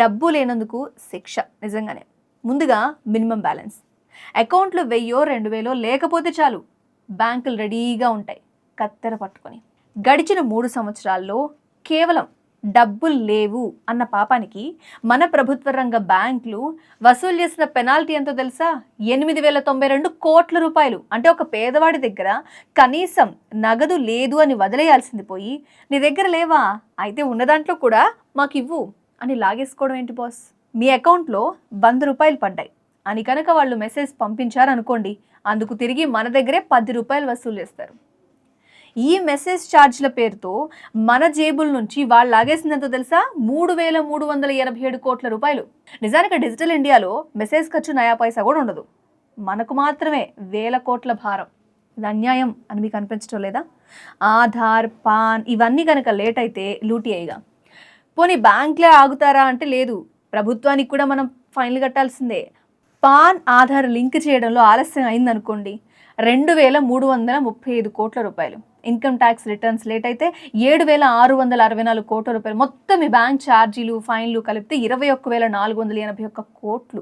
డబ్బు లేనందుకు శిక్ష నిజంగానే. ముందుగా మినిమం బ్యాలెన్స్. అకౌంట్లో వెయ్యో రెండు వేలో లేకపోతే చాలు బ్యాంకులు రెడీగా ఉంటాయి కత్తెర పట్టుకొని. గడిచిన మూడు సంవత్సరాల్లో కేవలం డబ్బులు లేవు అన్న పాపానికి మన ప్రభుత్వ రంగ బ్యాంకులు వసూలు చేసిన పెనాల్టీ ఎంతో తెలుసా? ఎనిమిది వేల తొంభై రెండు కోట్ల రూపాయలు. అంటే ఒక పేదవాడి దగ్గర కనీసం నగదు లేదు అని వదిలేయాల్సింది పోయి నీ దగ్గర లేవా? అయితే ఉన్న దాంట్లో కూడా మాకు ఇవ్వు అని లాగేసుకోవడం ఏంటి బాస్? మీ అకౌంట్లో వంద రూపాయలు పడ్డాయి. అని కనుక వాళ్ళు మెసేజ్ పంపించారనుకోండి అందుకు తిరిగి మన దగ్గరే పది రూపాయలు వసూలు చేస్తారు. ఈ మెసేజ్ ఛార్జ్ల పేరుతో మన జేబుల నుంచి వాళ్ళు లాగేసినంత తెలుసా? మూడు వేల మూడు వందల ఎనభై ఏడు కోట్ల రూపాయలు. నిజానికి డిజిటల్ ఇండియాలో మెసేజ్ ఖర్చు నయా పైసా కూడా ఉండదు. మనకు మాత్రమే వేల కోట్ల భారం. ఇది అన్యాయం అని మీకు అనిపించడం లేదా? ఆధార్ పాన్ ఇవన్నీ కనుక లేట్ అయితే లూటీ అయ్యిగా. పోనీ బ్యాంక్లే ఆగుతారా అంటే లేదు. ప్రభుత్వానికి కూడా మనం ఫైన్లు కట్టాల్సిందే. పాన్ ఆధార్ లింక్ చేయడంలో ఆలస్యం అయిందనుకోండి. రెండు వేల మూడు వందల ముప్పై ఐదు కోట్ల రూపాయలు. ఇన్కమ్ ట్యాక్స్ రిటర్న్స్ లేట్ అయితే ఏడు వేల ఆరు వందల అరవై నాలుగు కోట్ల రూపాయలు. మొత్తం ఈ బ్యాంక్ ఛార్జీలు ఫైన్లు కలిపితే ఇరవై ఒక్క వేల నాలుగు వందల ఎనభై ఒక్క కోట్లు.